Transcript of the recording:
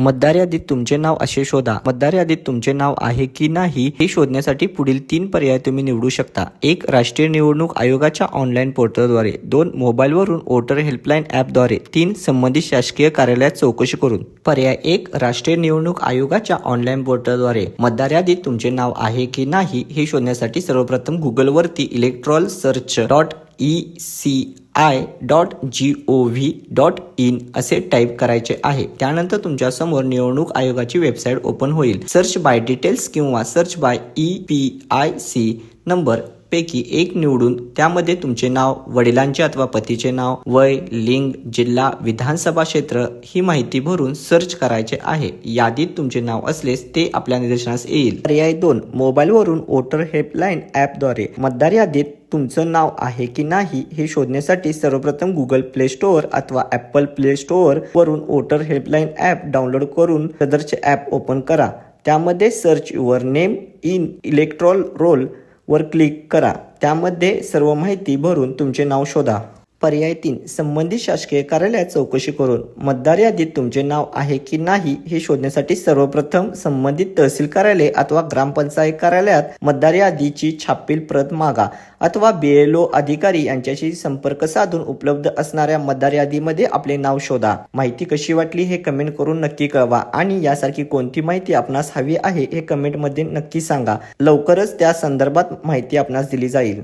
मतदार यादीत तुमचे नाव असे शोधा. मतदार यादीत तुमचे नाव आहे की नाही हे शोधण्यासाठी पुढील तीन पर्याय तुम्ही निवडू शकता. एक राष्ट्रीय निवडणूक आयोगाच्या ऑनलाईन पोर्टलद्वारे दोन मोबाईलवरून वोटर हेल्पलाईन ॲपद्वारे तीन संबंधित शासकीय कार्यालयात चौकशी करून. पर्याय एक राष्ट्रीय निवडणूक आयोगाच्या ऑनलाईन पोर्टलद्वारे मतदार यादीत तुमचे नाव आहे की नाही हे शोधण्यासाठी सर्वप्रथम गुगलवरती electoral search dot E C I dot G O V dot in असे टाईप करायचे आहे. त्यानंतर तुमच्यासमोर निवडणूक आयोगाची वेबसाईट ओपन होईल. सर्च बाय डिटेल्स किंवा search by E P I C number पैकी एक निवडून त्यामध्ये तुमचे नाव वडिलांचे अथवा पतीचे नाव वय लिंग जिल्हा विधानसभा क्षेत्र ही माहिती भरून सर्च करायचे आहे. यादीत तुमचे नाव असलेस ते आपल्या निदर्शनास येईल. पर्याय दोन. मोबाईलवरून वोटर हेल्पलाईन ॲपद्वारे मतदार यादीत तुमचं नाव आहे की नाही हे शोधण्यासाठी सर्वप्रथम गुगल प्ले स्टोअर अथवा ॲपल प्ले स्टोअर वरून वोटर हेल्पलाईन ॲप डाउनलोड करून सदरचे ॲप ओपन करा. त्यामध्ये search your name in electoral roll वर क्लिक करा. त्यामध्ये सर्व माहिती भरून तुमचे नाव शोधा. पर्याय तीन. संबंधित शासकीय कार्यालयात चौकशी करून मतदार यादीत तुमचे नाव आहे की नाही हे शोधण्यासाठी सर्वप्रथम संबंधित तहसील कार्यालय अथवा ग्रामपंचायत कार्यालयात मतदार यादीची छापील प्रत मागा अथवा बीएलओ अधिकारी यांच्याशी संपर्क साधून उपलब्ध असणाऱ्या मतदार यादीमध्ये आपले नाव शोधा. माहिती कशी वाटली हे कमेंट करून नक्की कळवा आणि यासारखी कोणती माहिती आपणास हवी आहे हे कमेंटमध्ये नक्की सांगा. लवकरच त्या संदर्भात माहिती आपणास दिली जाईल.